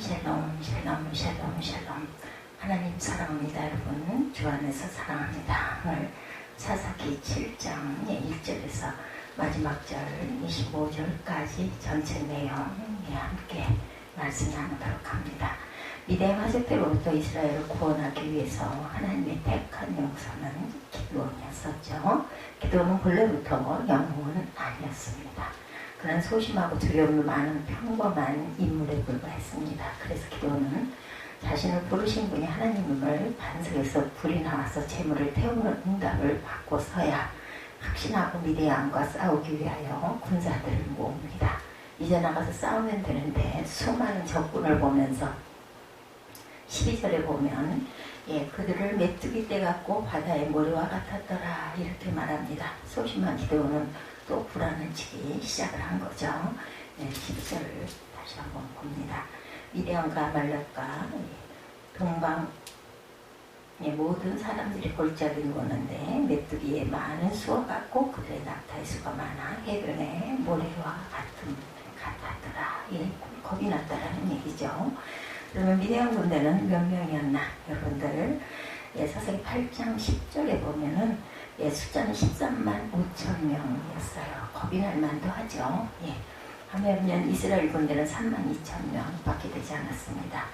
샬롬 샬롬 샬롬 샬롬. 하나님 사랑합니다 여러분. 주 안에서 사랑합니다. 오늘 사사기 7장의 1절에서 마지막 절 25절까지 전체 내용에 함께 말씀 나누도록 합니다. 미대한 화제 때로부터 이스라엘을 구원하기 위해서 하나님의 택한 용서는 기도원이었었죠. 기도는 본래부터 영웅은 아니었습니다 그는 소심하고 두려움이 많은 평범한 인물에 불과했습니다. 그래서 기도는 자신을 부르신 분이 하나님을 반석에서 불이 나와서 재물을 태우는 응답을 받고서야 확신하고 미대양과 싸우기 위하여 군사들을 모읍니다. 이제 나가서 싸우면 되는데 수많은 적군을 보면서 12절에 보면 예, 그들을 메뚜기 떼 갖고 바다의 모래와 같았더라 이렇게 말합니다. 소심한 기도는 또 불안을 치기 시작을 한 거죠. 네, 10절을 다시 한번 봅니다. 미디안과 말락과 동방 모든 사람들이 골짜기 누웠는데 메뚜기에 많은 수어 같고 그들의 낙타의 수가 많아 해변에 모래와 같은 같았더라. 예, 겁이 났다라는 얘기죠. 그러면 미디안 군대는 몇 명이었나? 여러분들 예, 사사기 8장 10절에 보면은 예, 숫자는 13만 5천 명이었어요. 겁이 날 만도 하죠. 예. 하면 이스라엘 군대는 3만 2천 명밖에 되지 않았습니다.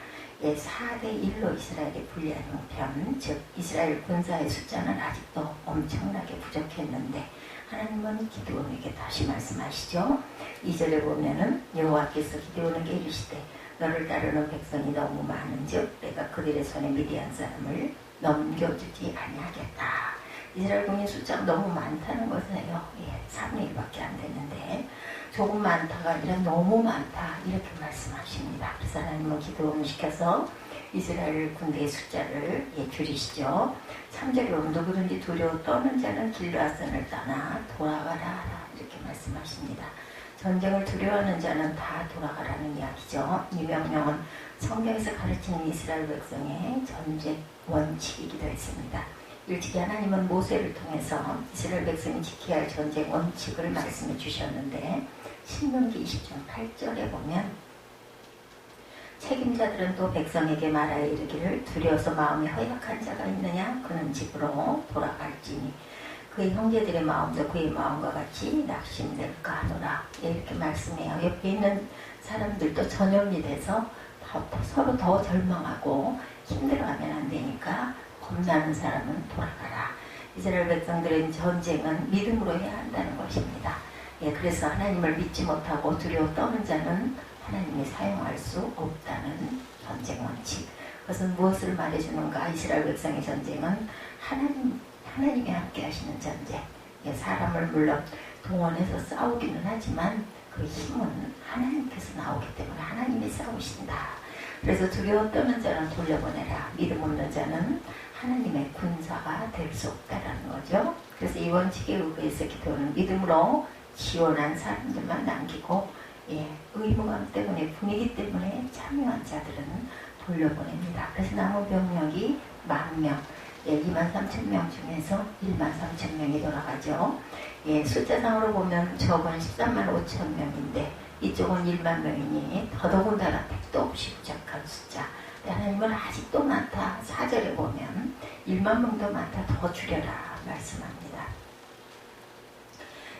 예, 4대 1로 이스라엘이 불리한 형편, 즉 이스라엘 군사의 숫자는 아직도 엄청나게 부족했는데 하나님은 기드온에게 다시 말씀하시죠. 2절에 보면은 여호와께서 기드온에게 이르시되 너를 따르는 백성이 너무 많은즉 내가 그들의 손에 미디안 사람을 넘겨주지 아니하겠다. 이스라엘 군인 숫자가 너무 많다는 것이에요. 예, 3분의 1밖에 안 되는데 조금 많다가 아니라 너무 많다 이렇게 말씀하십니다. 그래서 하나님은 기도를 시켜서 이스라엘 군대의 숫자를 예, 줄이시죠. 3절로 누구든지 두려워 떠는 자는 길라선을 떠나 돌아가라 이렇게 말씀하십니다. 전쟁을 두려워하는 자는 다 돌아가라는 이야기죠. 이 명령은 성경에서 가르치는 이스라엘 백성의 전쟁 원칙이기도 했습니다. 일찍이 하나님은 모세를 통해서 이스라엘 백성이 지켜야 할 전쟁 원칙을 말씀해 주셨는데 신명기 20장 8절에 보면 책임자들은 또 백성에게 말하여 이르기를 두려워서 마음이 허약한 자가 있느냐? 그는 집으로 돌아갈지니 그의 형제들의 마음도 그의 마음과 같이 낙심될까 하노라. 이렇게 말씀해요. 옆에 있는 사람들도 전염이 돼서 서로 더 절망하고 힘들어하면 안 되니까 겁나는 사람은 돌아가라. 이스라엘 백성들은 전쟁은 믿음으로 해야 한다는 것입니다. 예, 그래서 하나님을 믿지 못하고 두려워 떠는 자는 하나님이 사용할 수 없다는 전쟁 원칙. 그것은 무엇을 말해주는가? 이스라엘 백성의 전쟁은 하나님, 하나님이 함께 하시는 전쟁. 예, 사람을 물론 동원해서 싸우기는 하지만 그 힘은 하나님께서 나오기 때문에 하나님이 싸우신다. 그래서 두려워 떠는 자는 돌려보내라. 믿음 없는 자는 하나님의 군사가 될 수 없다라는 거죠. 그래서 이 원칙에 의해서 기도는 믿음으로 지원한 사람들만 남기고 예, 의무감 때문에 분위기 때문에 참여한 자들은 돌려보냅니다. 그래서 남은 병력이 만 명, 예, 2만 3천 명 중에서 1만 3천 명이 돌아가죠. 예, 숫자상으로 보면 적은 13만 5천 명인데 이쪽은 1만 명이니 더더군다나 택도 없이 부족한 숫자. 하나님은 아직도 많다. 4절에 보면 1만 명도 많다. 더 줄여라 말씀합니다.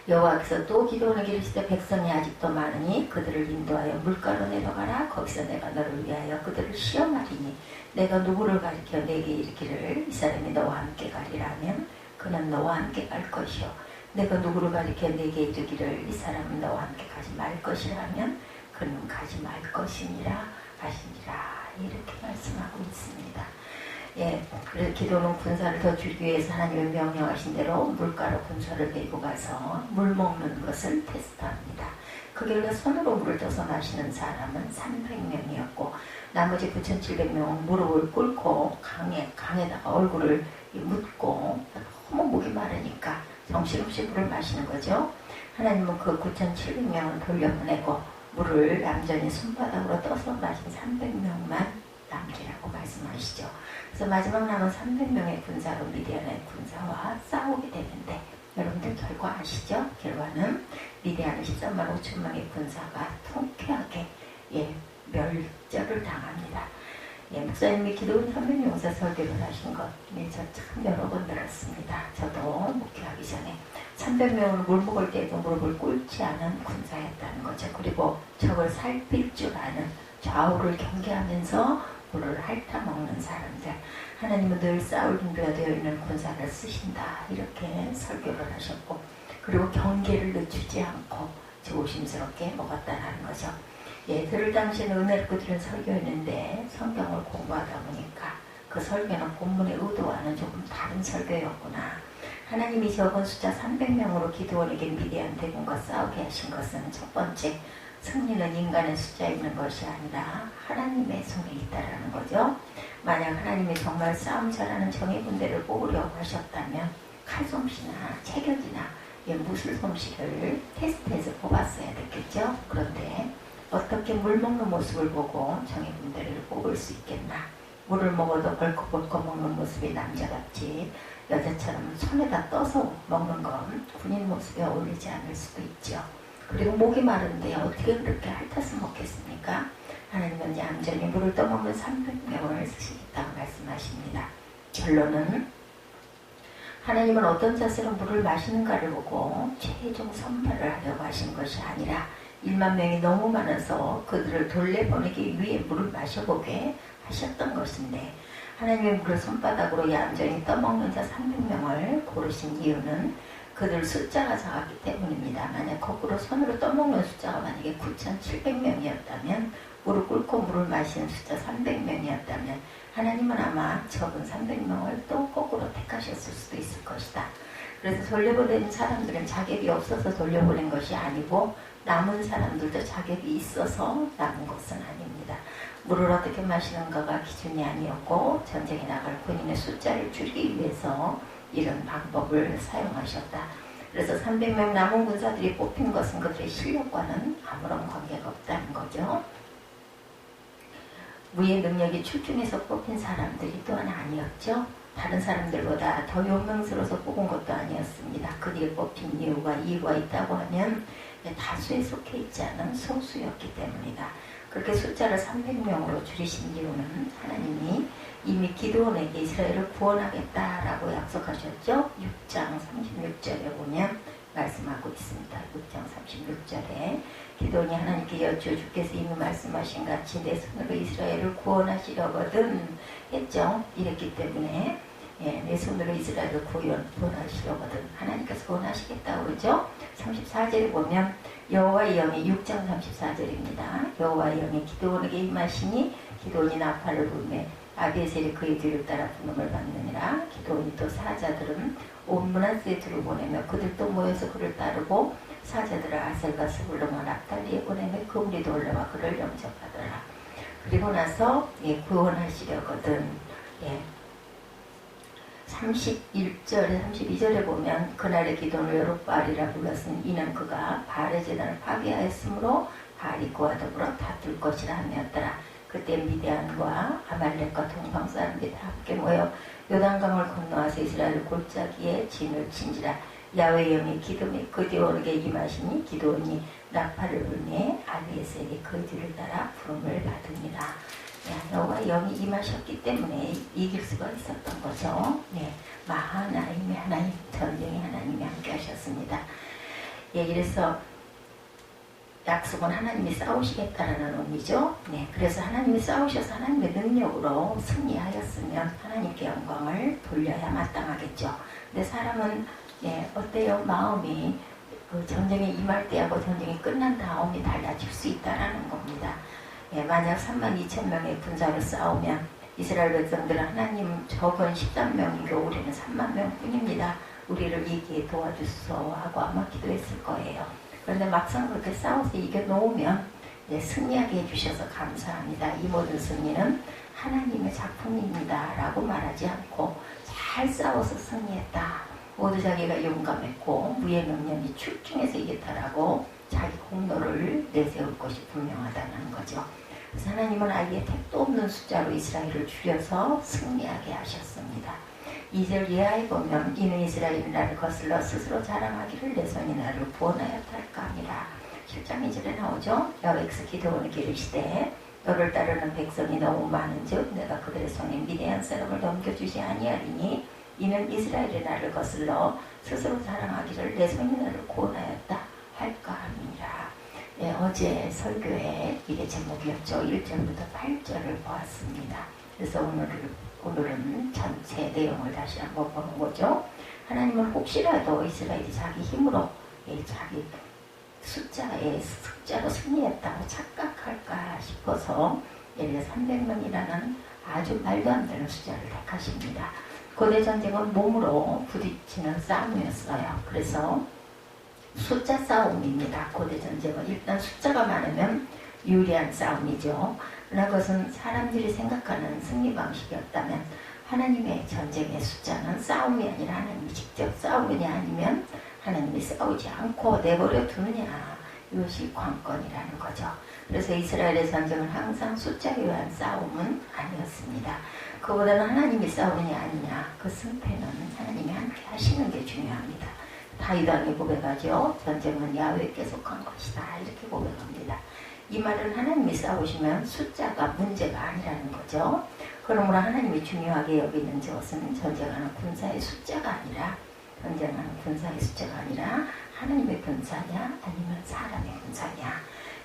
여호와께서 또 기도를 기르시되 백성이 아직도 많으니 그들을 인도하여 물가로 내려가라. 거기서 내가 너를 위하여 그들을 시험하리니 내가 누구를 가리켜 내게 이르기를 이 사람이 너와 함께 가리라면 그는 너와 함께 갈 것이요 내가 누구를 가리켜 내게 이르기를 이 사람은 너와 함께 가지 말 것이라면 그는 가지 말 것이니라 하시니라 이렇게 말씀하고 있습니다. 예, 그래서 기도는 군사를 더 줄이기 위해서 하나님의 명령하신 대로 물가로 군사를 데리고 가서 물 먹는 것을 테스트합니다. 그 결과 손으로 물을 떠서 마시는 사람은 300명이었고 나머지 9,700명은 무릎을 꿇고 강에, 강에다가 얼굴을 묻고 너무 목이 마르니까 정신없이 물을 마시는 거죠. 하나님은 그 9,700명을 돌려보내고 물을 얌전히 손바닥으로 떠서 마신 300명만 남기라고 말씀하시죠. 그래서 마지막 남은 300명의 군사로 미디안의 군사와 싸우게 되는데 여러분들 결과 아시죠? 결과는 미디안은 13만 5천 명의 군사가 통쾌하게 예, 멸절을 당합니다. 예, 목사님이 기도원 선배님께서 설교를 하신 것, 예, 저참 여러 번 들었습니다. 저도 300명을 물 먹을 때도 무릎을 꿇지 않은 군사였다는 거죠. 그리고 적을 살필 줄 아는 좌우를 경계하면서 물을 핥아먹는 사람들. 하나님은 늘 싸울 준비가 되어 있는 군사를 쓰신다. 이렇게 설교를 하셨고, 그리고 경계를 늦추지 않고 조심스럽게 먹었다는 거죠. 예, 들을 당시에는 은혜롭고 드린 설교였는데 성경을 공부하다 보니까 그 설교는 본문의 의도와는 조금 다른 설교였구나. 하나님이 적은 숫자 300명으로 기도원에게 미대한 대군과 싸우게 하신 것은 첫 번째, 승리는 인간의 숫자에 있는 것이 아니라 하나님의 손에 있다라는 거죠. 만약 하나님이 정말 싸움 잘하는 정예군대를 뽑으려고 하셨다면 칼솜씨나 체격이나 예, 무술 솜씨를 테스트해서 뽑았어야 됐겠죠. 그런데 어떻게 물 먹는 모습을 보고 정예군대를 뽑을 수 있겠나. 물을 먹어도 벌컥벌컥 먹는 모습이 남자답지 여자처럼 손에다 떠서 먹는 건 군인 모습에 어울리지 않을 수도 있죠. 그리고 목이 마른데 어떻게 그렇게 핥아서 먹겠습니까? 하나님은 얌전히 물을 떠먹는 300명을 쓰시겠다고 말씀하십니다. 결론은 하나님은 어떤 자세로 물을 마시는가를 보고 최종 선발을 하려고 하신 것이 아니라 1만 명이 너무 많아서 그들을 돌려보내기 위해 물을 마셔보게 하셨던 것인데 하나님의 물을 손바닥으로 얌전히 떠먹는 자 300명을 고르신 이유는 그들 숫자가 작았기 때문입니다. 만약 거꾸로 손으로 떠먹는 숫자가 만약에 9,700명이었다면 물을 꿇고 물을 마시는 숫자 300명이었다면 하나님은 아마 적은 300명을 또 거꾸로 택하셨을 수도 있을 것이다. 그래서 돌려보낸 사람들은 자격이 없어서 돌려보낸 것이 아니고 남은 사람들도 자격이 있어서 남은 것은 아닙니다. 물을 어떻게 마시는가가 기준이 아니었고 전쟁에 나갈 군인의 숫자를 줄이기 위해서 이런 방법을 사용하셨다. 그래서 300명 남은 군사들이 뽑힌 것은 그들의 실력과는 아무런 관계가 없다는 거죠. 무예 능력이 출중해서 뽑힌 사람들이 또한 아니었죠. 다른 사람들보다 더 용맹스러워서 뽑은 것도 아니었습니다. 그들이 뽑힌 이유가 이유가 있다고 하면 다수에 속해 있지 않은 소수였기 때문이다. 그렇게 숫자를 300명으로 줄이신 이유는 하나님이 이미 기도원에게 이스라엘을 구원하겠다라고 약속하셨죠. 6장 36절에 보면 말씀하고 있습니다. 6장 36절에 기도원이 하나님께 여쭈어 주께서 이미 말씀하신 같이 내 손으로 이스라엘을 구원하시려거든 했죠. 이랬기 때문에 예, 내 손으로 이스라엘을 구원, 구원하시려거든 하나님께서 구원하시겠다고 그러죠. 34절에 보면 여호와의 영이 6장 34절입니다. 여호와의 영이 기도원에게 임하시니 기도원이 나팔을 불매 아비에셀이 그의 뒤를 따라 부름을 받느니라 기도원이 또 사자들은 온 문하스에 들어 보내며 그들도 모여서 그를 따르고 사자들을 아셀과 스불론과 납달리에 보내며 그 무리도 올라와 그를 영접하더라 그리고 나서 예, 구원하시려거든 예, 31절에 32절에 보면 그날의 기도를 여룻바알이라 불렀으니 이는 그가 바알의 재단을 파괴하였으므로 바알이 그와 더불어 다툴 것이라 하였더라. 그때 미대안과 아말렉과 동방 사람들이 다 함께 모여 요단강을 건너와서 이스라엘 골짜기에 진을 친지라 야외 영이 기도에 그 뒤오르게 임하시니 기도원이 나팔을 불매 아비에셀이 그 뒤를 따라 부름을 받으니라. 여호와 영이 임하셨기 때문에 이길 수가 있었던 거죠. 네, 마하나임의 하나님, 전쟁의 하나님이 함께 하셨습니다. 예, 그래서 약속은 하나님이 싸우시겠다라는 의미죠. 네, 그래서 하나님이 싸우셔서 하나님의 능력으로 승리하였으면 하나님께 영광을 돌려야 마땅하겠죠. 근데 사람은 예, 어때요? 마음이 그 전쟁에 임할 때하고 전쟁이 끝난 다음이 달라질 수 있다라는 겁니다. 예, 만약 3만 2천 명의 군사를 싸우면 이스라엘 백성들은 하나님 적은 13명이고 우리는 3만 명뿐입니다. 우리를 이기에 도와주소 하고 아마 기도했을 거예요. 그런데 막상 그렇게 싸워서 이겨놓으면 예, 승리하게 해주셔서 감사합니다. 이 모든 승리는 하나님의 작품입니다. 라고 말하지 않고 잘 싸워서 승리했다. 모두 자기가 용감했고 무예 명령이 출중해서 이겼다라고 자기 공로를 내세울 것이 분명하다는 거죠. 그래서 하나님은 아예 택도 없는 숫자로 이스라엘을 줄여서 승리하게 하셨습니다. 2절 예하에 보면 이는 이스라엘이 나를 거슬러 스스로 자랑하기를 내 손이 나를 구원하였다 할까 합니다. 7장 2절에 나오죠. 여엑스 기도원을 기르시되 너를 따르는 백성이 너무 많은즉 내가 그들의 손에 미대한 사람을 넘겨주지 아니하리니 이는 이스라엘의 나를 거슬러 스스로 자랑하기를 내 손이 나를 구원하였다 할까 함이라. 예, 어제 설교에 이게 제목이었죠. 1절부터 8절을 보았습니다. 그래서 오늘, 오늘은 전체 내용을 다시 한번 보는 거죠. 하나님은 혹시라도 이스라엘이 자기 힘으로 예, 자기 숫자에 숫자로 승리했다고 착각할까 싶어서 예를 300명이라는 아주 말도 안 되는 숫자를 택하십니다. 고대 전쟁은 몸으로 부딪히는 싸움이었어요. 그래서 숫자 싸움입니다. 고대 전쟁은 일단 숫자가 많으면 유리한 싸움이죠. 그러나 그것은 사람들이 생각하는 승리 방식이었다면 하나님의 전쟁의 숫자는 싸움이 아니라 하나님이 직접 싸우느냐 아니면 하나님이 싸우지 않고 내버려 두느냐 이것이 관건이라는 거죠. 그래서 이스라엘의 전쟁은 항상 숫자에 의한 싸움은 아니었습니다. 그보다는 하나님이 싸우느냐 아니냐 그 승패는 하나님이 함께 하시는 게 중요합니다. 다이당이 고백하죠. 전쟁은 야훼께 속한 것이다 이렇게 고백합니다. 이 말은 하나님이 싸우시면 숫자가 문제가 아니라는 거죠. 그러므로 하나님이 중요하게 여기는 것은 전쟁하는 군사의 숫자가 아니라 전쟁하는 군사의 숫자가 아니라 하나님의 군사냐 아니면 사람의 군사냐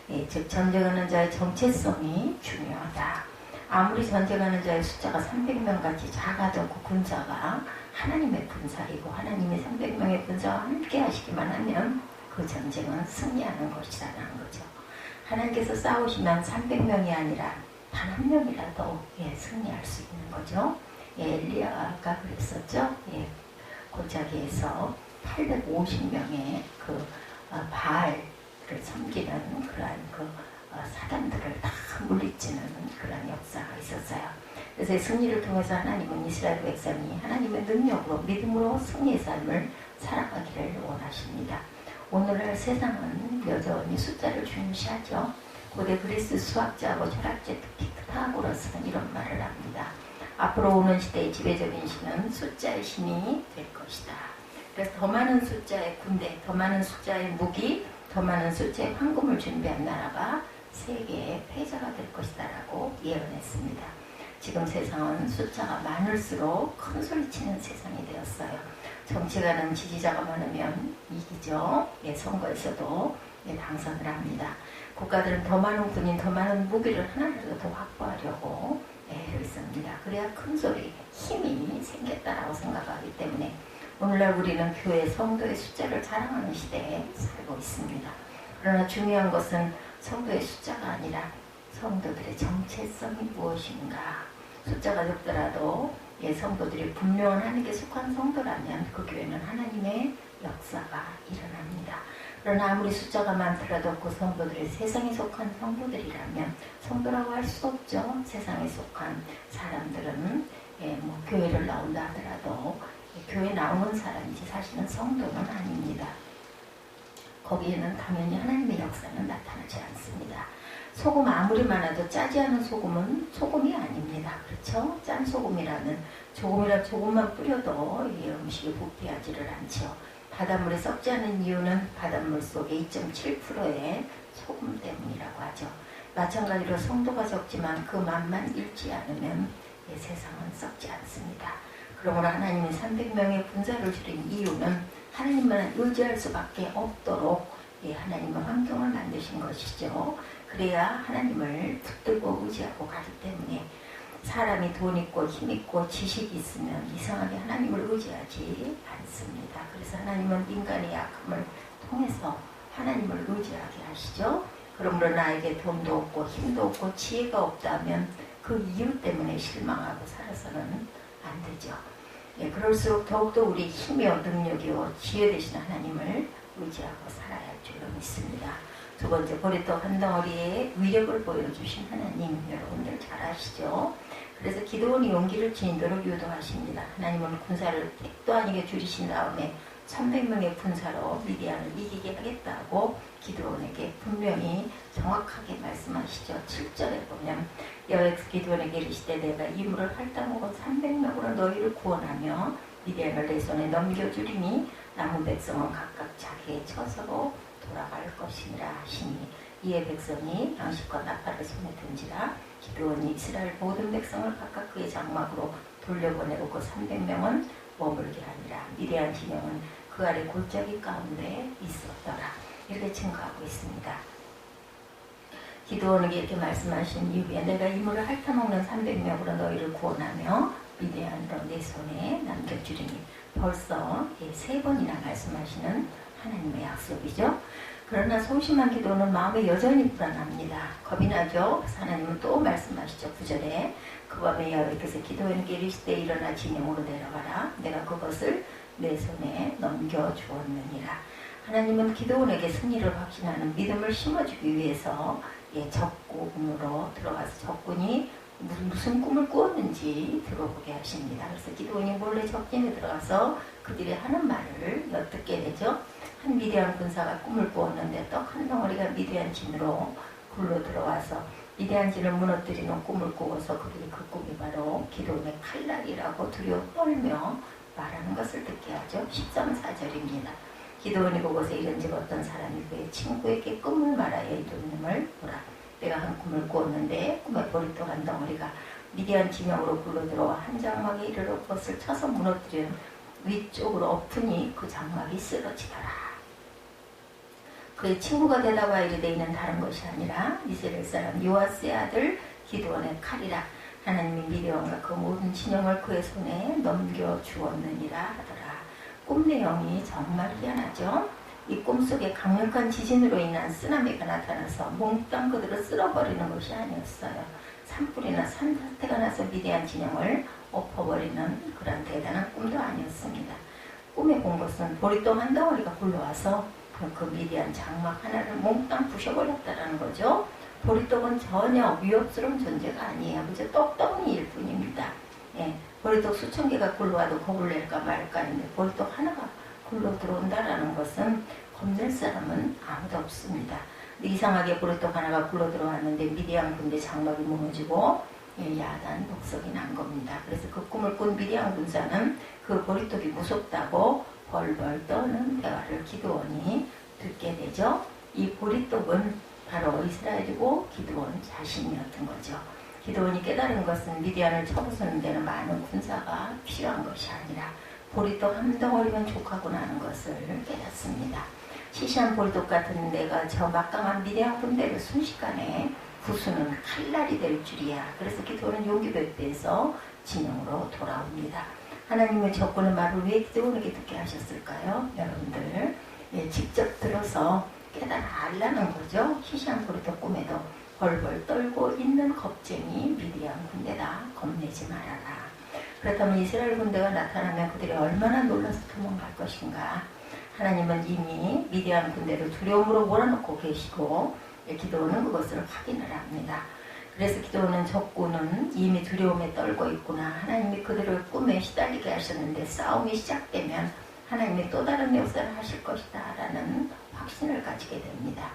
예, 즉 전쟁하는 자의 정체성이 중요하다. 아무리 전쟁하는 자의 숫자가 300명 같이 작아도 그 군사가 하나님의 군사이고 하나님의 300명의 군사와 함께 하시기만 하면 그 전쟁은 승리하는 것이라는 거죠. 하나님께서 싸우시면 300명이 아니라 단 한 명이라도 예, 승리할 수 있는 거죠. 예, 엘리야가 그랬었죠. 예, 골짜기에서 850명의 그 어, 바알을 섬기는 그러한 그 어, 사단들을 다 물리치는 그런 역사가 있었어요. 그래서 승리를 통해서 하나님은 이스라엘 백성이 하나님의 능력으로 믿음으로 승리의 삶을 살아가기를 원하십니다. 오늘날 세상은 여전히 숫자를 중시하죠. 고대 그리스 수학자하고 철학자 피타고라스는 이런 말을 합니다. 앞으로 오는 시대의 지배적인 신은 숫자의 신이 될 것이다. 그래서 더 많은 숫자의 군대, 더 많은 숫자의 무기, 더 많은 숫자의 황금을 준비한 나라가 세계의 패자가 될 것이다라고 예언했습니다. 지금 세상은 숫자가 많을수록 큰 소리치는 세상이 되었어요. 정치가는 지지자가 많으면 이기죠. 예, 선거에서도 예, 당선을 합니다. 국가들은 더 많은 군인, 더 많은 무기를 하나라도 더 확보하려고 애를 씁니다. 그래야 큰 소리, 힘이 생겼다라고 생각하기 때문에 오늘날 우리는 교회 성도의 숫자를 자랑하는 시대에 살고 있습니다. 그러나 중요한 것은 성도의 숫자가 아니라 성도들의 정체성이 무엇인가. 숫자가 적더라도 예, 성도들이 분명한 하나님께 속한 성도라면 그 교회는 하나님의 역사가 일어납니다. 그러나 아무리 숫자가 많더라도 그 성도들이 세상에 속한 성도들이라면 성도라고 할 수 없죠. 세상에 속한 사람들은 예, 뭐 교회를 나온다 하더라도 예, 교회 나오는 사람이지 사실은 성도는 아닙니다. 거기에는 당연히 하나님의 역사는 나타나지 않습니다. 소금 아무리 많아도 짜지 않은 소금은 소금이 아닙니다. 그렇죠? 짠 소금이라는 조금이라 조금만 뿌려도 이 음식이 부패하지를 않죠. 바닷물에 썩지 않은 이유는 바닷물 속에 2.7%의 소금 때문이라고 하죠. 마찬가지로 성도가 적지만 그 맛만 잃지 않으면 이 세상은 썩지 않습니다. 그러므로 하나님이 300명의 군사를 줄인 이유는 하나님만 의지할 수밖에 없도록 예, 하나님은 환경을 만드신 것이죠. 그래야 하나님을 붙들고 의지하고 가기 때문에 사람이 돈 있고 힘 있고 지식이 있으면 이상하게 하나님을 의지하지 않습니다. 그래서 하나님은 인간의 약함을 통해서 하나님을 의지하게 하시죠. 그러므로 나에게 돈도 없고 힘도 없고 지혜가 없다면 그 이유 때문에 실망하고 살아서는 안 되죠. 예, 그럴수록 더욱더 우리 힘이요 능력이요 지혜 되신 하나님을 의지하고 살아야 할 줄로 믿습니다. 두 번째 고리또 한 덩어리에 위력을 보여주신 하나님 여러분들 잘 아시죠? 그래서 기도원이 용기를 지니도록 유도하십니다. 하나님은 군사를 택도 아니게 줄이신 다음에 300명의 군사로 미디안을 이기게 하겠다고 기도원에게 분명히 정확하게 말씀하시죠. 7절에 보면 여호와께서 기도원에게 이르시되 내가 이물을 할당하고 300명으로 너희를 구원하며 미디안을 내 손에 넘겨주리니 남은 백성은 각각 자기의 처소로 돌아갈 것이니라 하시니 이에 백성이 양식과 나팔을 손에 든지라 기도원이 이스라엘 모든 백성을 각각 그의 장막으로 돌려보내고 그 300명은 머물게 하니라 미대한 진영은 그 아래 골짜기 가운데 있었더라 이렇게 증거하고 있습니다. 기도원에게 이렇게 말씀하신 이후에 내가 이물을 핥아먹는 300명으로 너희를 구원하며 미대한으로 내 손에 남겨주리니 벌써 세 번이나 말씀하시는 하나님의 약속이죠. 그러나 소심한 기도는 마음에 여전히 불안합니다. 겁이 나죠. 하나님은 또 말씀하시죠. 구절에 그 밤에 여호와께서 기도원에게 이르시되 일어나 진영으로 내려가라. 내가 그것을 내 손에 넘겨주었느니라. 하나님은 기도원에게 승리를 확신하는 믿음을 심어주기 위해서 예, 적군으로 들어가서 적군이 무슨 꿈을 꾸었는지 들어보게 하십니다. 그래서 기도원이 몰래 적진에 들어가서 그들이 하는 말을 엿듣게 되죠. 한 미대한 군사가 꿈을 꾸었는데 떡 한 덩어리가 미대한 진으로 굴러 들어와서 미대한 진을 무너뜨리는 꿈을 꾸어서 그들이 그 꿈이 바로 기도원의 칼날이라고 두려워 떨며 말하는 것을 듣게 하죠. 13, 4절입니다. 기도원이 그곳에 이른즉 어떤 사람이 그의 친구에게 꿈을 말하여 이루님을 보라. 내가 한 꿈을 꾸었는데 꿈에 보리떡 한 덩어리가 미디안 진영으로 굴러들어와 한 장막에 이르러 그것을 쳐서 무너뜨리는 위쪽으로 엎으니 그 장막이 쓰러지더라. 그의 친구가 대답하여 이르되 이는 다른 것이 아니라 이스라엘 사람 요아스의 아들 기도원의 칼이라 하나님이 미디안과 그 모든 진영을 그의 손에 넘겨 주었느니라 하더라. 꿈 내용이 정말 희한하죠. 이 꿈속에 강력한 지진으로 인한 쓰나미가 나타나서 몽땅 그들을 쓸어버리는 것이 아니었어요. 산불이나 산사태가 나서 미대한 진영을 엎어버리는 그런 대단한 꿈도 아니었습니다. 꿈에 본 것은 보리똥 한 덩어리가 굴러와서 그 미대한 장막 하나를 몽땅 부셔버렸다는 거죠. 보리떡은 전혀 위협스러운 존재가 아니에요. 그저 떡덩이일 뿐입니다. 예, 보리떡 수천 개가 굴러 와도 겁을 낼까 말까 하는데 보리떡 하나가 굴러 들어온다라는 것은 겁낼 사람은 아무도 없습니다. 이상하게 보리떡 하나가 굴러 들어왔는데 미디안 군대 장막이 무너지고 예, 야단 독석이 난 겁니다. 그래서 그 꿈을 꾼 미디안 군사는 그 보리떡이 무섭다고 벌벌 떠는 대화를 기도원이 듣게 되죠. 이 보리떡은 바로 이스라엘이고 기도원 자신이었던 거죠. 기도원이 깨달은 것은 미디안을 쳐부수는 데는 많은 군사가 필요한 것이 아니라 보리떡 한 덩어리만 족하고 나는 것을 깨닫습니다. 시시한 보리떡 같은 내가 저 막강한 미대한 군대를 순식간에 부수는 칼날이 될 줄이야. 그래서 기도는 용기 백배에서 진영으로 돌아옵니다. 하나님의 적군의 말을 왜 기도원에게 듣게 하셨을까요? 여러분들 예, 직접 들어서 깨달아 알라는 거죠. 보리떡 꿈에도 벌벌 떨고 있는 겁쟁이 미디안 군대다. 겁내지 말아라. 그렇다면 이스라엘 군대가 나타나면 그들이 얼마나 놀라서 도망갈 것인가. 하나님은 이미 미디안 군대를 두려움으로 몰아넣고 계시고 기도는 그것을 확인을 합니다. 그래서 기도는 적군은 이미 두려움에 떨고 있구나. 하나님이 그들을 꿈에 시달리게 하셨는데 싸움이 시작되면 하나님이 또 다른 역사를 하실 것이다. 라는 확신을 가지게 됩니다.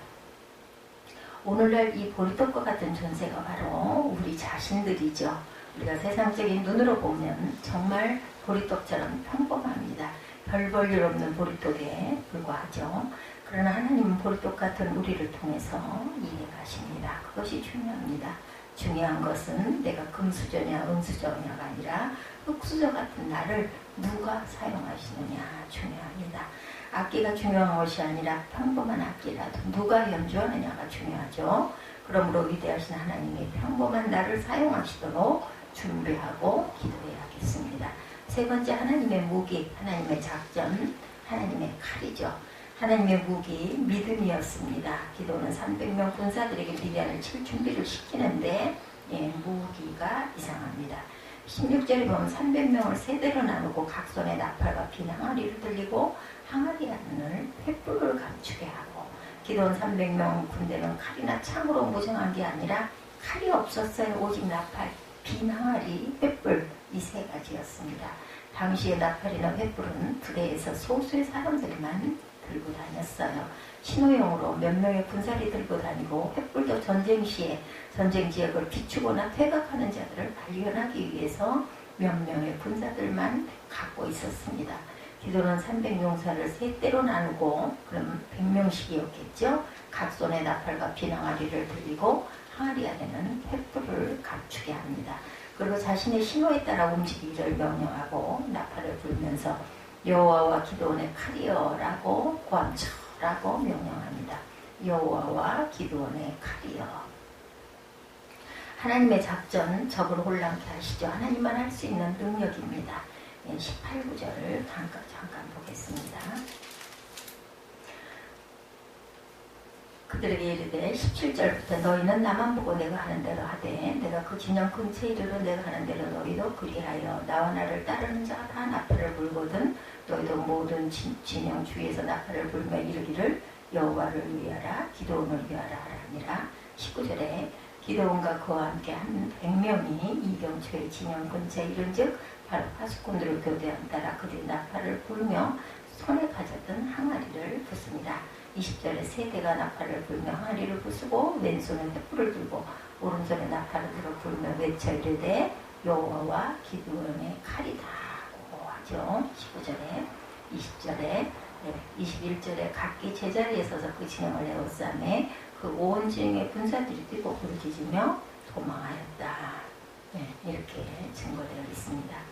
오늘날 이 보리떡과 같은 존재가 바로 우리 자신들이죠. 우리가 세상적인 눈으로 보면 정말 보리떡처럼 평범합니다. 별 볼 일 없는 보리떡에 불과하죠. 그러나 하나님은 보리떡 같은 우리를 통해서 이해가십니다. 그것이 중요합니다. 중요한 것은 내가 금수저냐 은수저냐가 아니라 흙수저 같은 나를 누가 사용하시느냐 중요합니다. 악기가 중요한 것이 아니라 평범한 악기라도 누가 연주하느냐가 중요하죠. 그러므로 위대하신 하나님의 평범한 나를 사용하시도록 준비하고 기도해야겠습니다. 세 번째 하나님의 무기, 하나님의 작전, 하나님의 칼이죠. 하나님의 무기 믿음이었습니다. 기도는 300명 군사들에게 미디안을 칠 준비를 시키는데 예, 무기가 이상합니다. 16절에 보면 300명을 세대로 나누고 각 손에 나팔과 빈 항아리를 들리고 항아리 안을 횃불을 감추게 하고 기도원 300명 군대는 칼이나 창으로 무장한 게 아니라 칼이 없었어요. 오직 나팔, 빈 항아리, 횃불 이 세 가지였습니다. 당시의 나팔이나 횃불은 부대에서 소수의 사람들만 들고 다녔어요. 신호용으로 몇 명의 군사리 들고 다니고 횃불도 전쟁 시에 전쟁 지역을 비추거나 퇴각하는 자들을 발견하기 위해서 몇 명의 군사들만 갖고 있었습니다. 기도는 300용사를 세 때로 나누고 그럼 100명씩이었겠죠. 각 손에 나팔과 비낭아리를 들리고 항아리 안에는 횃불을 감추게 합니다. 그리고 자신의 신호에 따라 움직이기를 명령하고 나팔을 불면서 여호와와 기도원의 칼이여라고 고함쳐라고 명령합니다. 여호와와 기도원의 칼이여. 하나님의 작전 적을 혼란케 하시죠. 하나님만 할 수 있는 능력입니다. 18구절을 잠깐, 잠깐 보겠습니다. 그들에게 이르되 17절부터 너희는 나만 보고 내가 하는 대로 하되 내가 그 진영 근처에 이르러 내가 하는 대로 너희도 그리하여 나와 나를 따르는 자가 다 나팔을 불거든 너희도 모든 진, 진영 주위에서 나팔을 불며 이르기를 여호와를 위하라 기도원을 위하라 하니라 19절에 기도원과 그와 함께 한 100명이 이경초의 진영 근처에 이른즉 바로 파수꾼들을 교대한 따라 그들이 나팔을 불며 손에 가졌던 항아리를 붓습니다. 20절에 세 대가 나팔을 불며 항아리를 부수고 왼손에 횃불을 들고 오른손에 나팔을 들어 불며 외쳐 이르되 여호와와 기도원의 칼이다고 하죠. 19절에 20절에 21절에 각기 제자리에 서서 그 진영을 에워싸매 그온 진영의 군사들이 뛰고 부르짖으며 도망하였다. 네, 이렇게 증거되어 있습니다.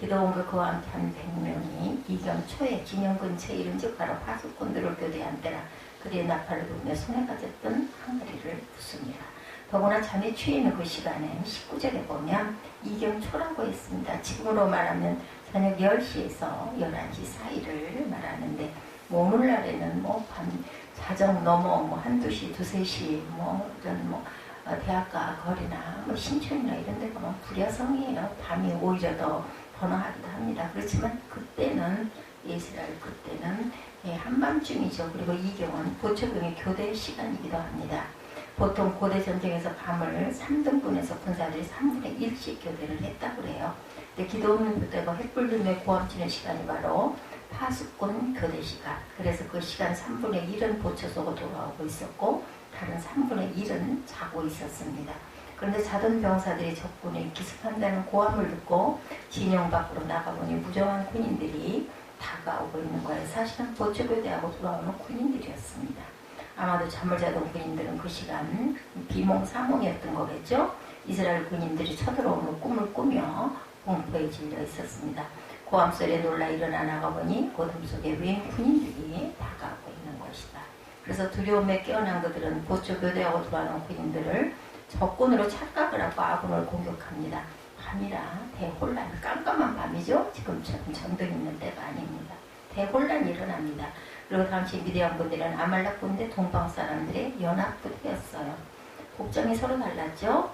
기도원과 함께 한 100명이 이경 초에 근처에 이른즉 바로 파수꾼들을 교대한 때라 그리의 나팔을 불며 손에 가졌던 항아리를 붓습니다. 더구나 잠에 취해 있는 그 시간에 19절에 보면 이경 초라고 했습니다. 지금으로 말하면 저녁 10시에서 11시 사이를 말하는데 뭐 오늘날에는 뭐 밤 자정 넘어 뭐 한두 시, 두세 시, 뭐 이런 뭐 어, 대학가 거리나 뭐 신촌이나 이런 데 보면 불야성이에요. 밤이 오히려 더 번화하기도 합니다. 그렇지만 그때는 이스라엘 그때는 예, 한밤중이죠. 그리고 이 경우는 보초병의 교대 시간이기도 합니다. 보통 고대 전쟁에서 밤을 3등분해서 군사들이 3분의 1씩 교대를 했다고 그래요. 근데 기도 없는 그때가 횃불 들며 고함 치는 시간이 바로 파수꾼 교대 시간. 그래서 그 시간 3분의 1은 보초 속으로 돌아오고 있었고 다른 3분의 1은 자고 있었습니다. 그런데 자던 병사들이 적군이 기습한다는 고함을 듣고 진영 밖으로 나가보니 무정한 군인들이 다가오고 있는 거예요. 사실은 보초교대하고 돌아오는 군인들이었습니다. 아마도 잠을 자던 군인들은 그 시간 비몽사몽이었던 거겠죠. 이스라엘 군인들이 쳐들어오는 꿈을 꾸며 공포에 질려 있었습니다. 고함 소리에 놀라 일어나 나가보니 고둠 속에 웬 군인들이 다가오고 있는 것이다. 그래서 두려움에 깨어난 그들은 보초 교대하고 돌아오는 군인들을 적군으로 착각을 하고 아군을 공격합니다. 밤이라 대혼란, 깜깜한 밤이죠. 지금처럼 전등 있는 때가 아닙니다. 대혼란이 일어납니다. 그리고 당시 미디안 군대는 아말렉 군대 동방 사람들의 연합 부대였어요. 복장이 서로 달랐죠.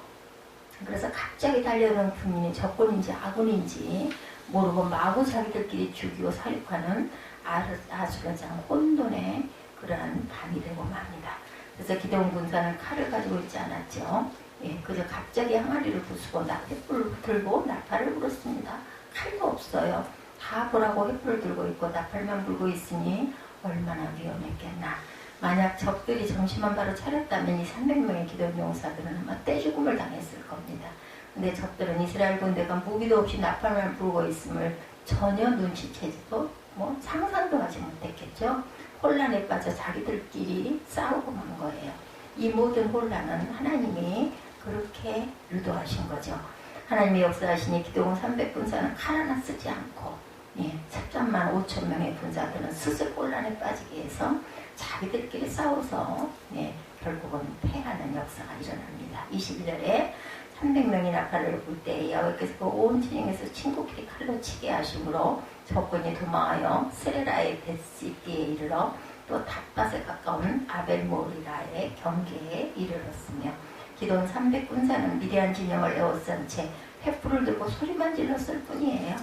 그래서 갑자기 달려오는 군인이 적군인지 아군인지 모르고 마구 자기들끼리 죽이고 살육하는 아수라장 혼돈의 그러한 밤이 되고 맙니다. 그래서 기대원 군사는 칼을 가지고 있지 않았죠. 예, 그저 갑자기 항아리를 부수고 나 횃불을 들고 나팔을 불었습니다. 칼도 없어요. 다 보라고 횃불을 들고 있고 나팔만 불고 있으니 얼마나 위험했겠나. 만약 적들이 정신만 바로 차렸다면 이 300명의 기도원 용사들은 아마 떼죽음을 당했을 겁니다. 근데 적들은 이스라엘 군대가 무기도 없이 나팔만 불고 있음을 전혀 눈치채지도 뭐 상상도 하지 못했겠죠. 혼란에 빠져 자기들끼리 싸우고 만 거예요. 이 모든 혼란은 하나님이 그렇게 유도하신 거죠. 하나님이 역사하시니 기도원 300분사는 칼 하나 쓰지 않고 예, 3만 5천 명의 분사들은 스스로 혼란에 빠지게 해서 자기들끼리 싸워서 예, 결국은 패하는 역사가 일어납니다. 21절에 300명이 나팔을 불때 여호와께서 그 온 진영에서 친구끼리 칼로 치게 하심으로 적군이 도망하여 세레라의 베시기에 이르러 또 닷밭에 가까운 아벨모리라의 경계에 이르렀으며 기돈 300 군사는 미디안 진영을 에워싼 채 횃불을 들고 소리만 질렀을 뿐이에요.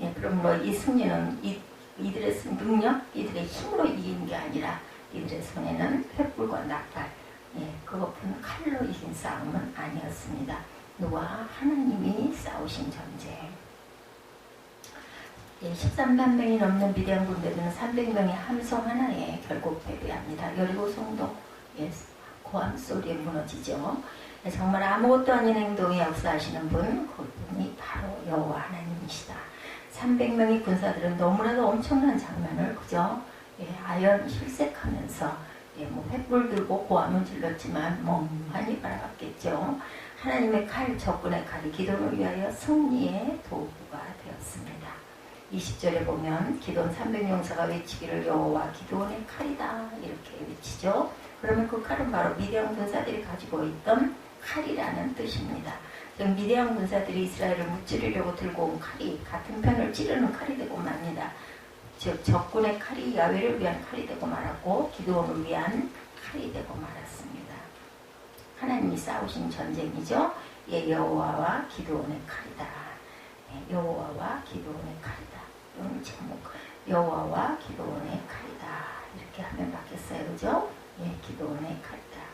예, 그러므로 이 승리는 이, 이들의 능력, 이들의 힘으로 이긴 게 아니라 이들의 손에는 횃불과 나팔, 예, 그것뿐 칼로 이긴 싸움은 아니었습니다. 누가 하나님이 싸우신 전쟁. 예, 13만 명이 넘는 미대한 군대들은 300명의 함성 하나에 결국 패배합니다. 여리고 성도 예, 고함 소리에 무너지죠. 예, 정말 아무것도 아닌 행동에 역사하시는 분, 그분이 바로 여호와 하나님이시다. 300명의 군사들은 너무나도 엄청난 장면을 그저 예, 아연 실색하면서 예, 뭐 횃불 들고 고함은 질렀지만 멍하니 바라봤겠죠. 하나님의 칼, 적군의 칼이 기도를 위하여 승리의 도구가 되었습니다. 20절에 보면 기돈 300용사가 외치기를 여호와 기도원의 칼이다 이렇게 외치죠. 그러면 그 칼은 바로 미대한 군사들이 가지고 있던 칼이라는 뜻입니다. 지금 미대한 군사들이 이스라엘을 무찌르려고 들고 온 칼이 같은 편을 찌르는 칼이 되고 맙니다. 즉 적군의 칼이 야외를 위한 칼이 되고 말았고 기도원을 위한 칼이 되고 말았습니다. 하나님이 싸우신 전쟁이죠. 예, 여호와와 기도원의 칼이다. 예, 여호와와 기도원의 칼이다. 오늘 제목 여호와와 기도원의 칼이다. 이렇게 하면 맞겠어요, 그죠? 예, 기도원의 칼이다.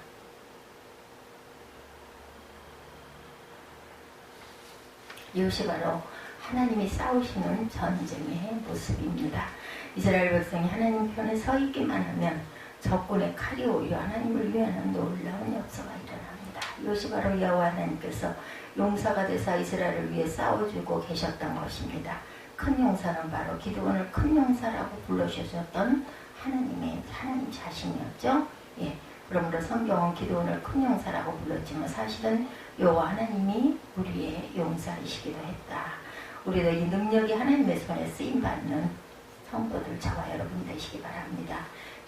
이것이 바로 하나님이 싸우시는 전쟁의 모습입니다. 이스라엘 백성이 하나님 편에 서 있기만 하면 적군의 칼이 오히려 하나님을 위하는 놀라운 역사가 일어납니다. 이것이 바로 여호와 하나님께서 용사가 되사 이스라엘을 위해 싸워주고 계셨던 것입니다. 큰 용사는 바로 기도원을 큰 용사라고 불러주셨던 하나님의 하나님 자신이었죠. 예. 그러므로 성경은 기도원을 큰 용사라고 불렀지만 사실은 여호와 하나님이 우리의 용사이시기도 했다. 우리도 이 능력이 하나님의 손에 쓰임 받는 성도들 저와 여러분 되시기 바랍니다.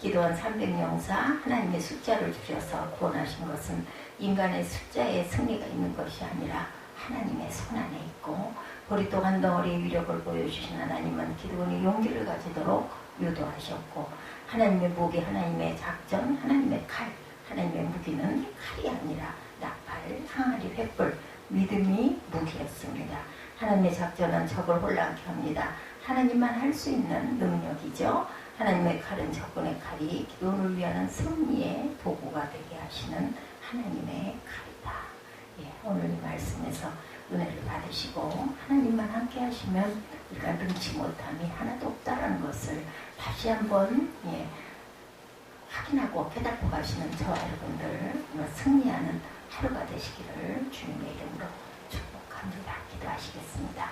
기도원 300용사 하나님의 숫자를 주셔서 구원하신 것은 인간의 숫자에 승리가 있는 것이 아니라 하나님의 손 안에 있고 보리떡 한 덩어리의 위력을 보여주신 하나님은 기도원이 용기를 가지도록 유도하셨고 하나님의 무기, 하나님의 작전, 하나님의 칼, 하나님의 무기는 칼이 아니라 나팔, 항아리, 횃불, 믿음이 무기였습니다. 하나님의 작전은 적을 혼란케 합니다. 하나님만 할 수 있는 능력이죠. 하나님의 칼은 적군의 칼이 기도를 위하는 승리의 도구가 되게 하시는 하나님의 칼이다. 예, 오늘 이 말씀에서 은혜를 받으시고 하나님만 함께 하시면 우리가 능치 못함이 하나도 없다라는 것을 다시 한번 예, 확인하고 깨닫고 가시는 저와 여러분들 승리하는 하루가 되시기를 주님의 이름으로 축복합니다. 기도하시겠습니다.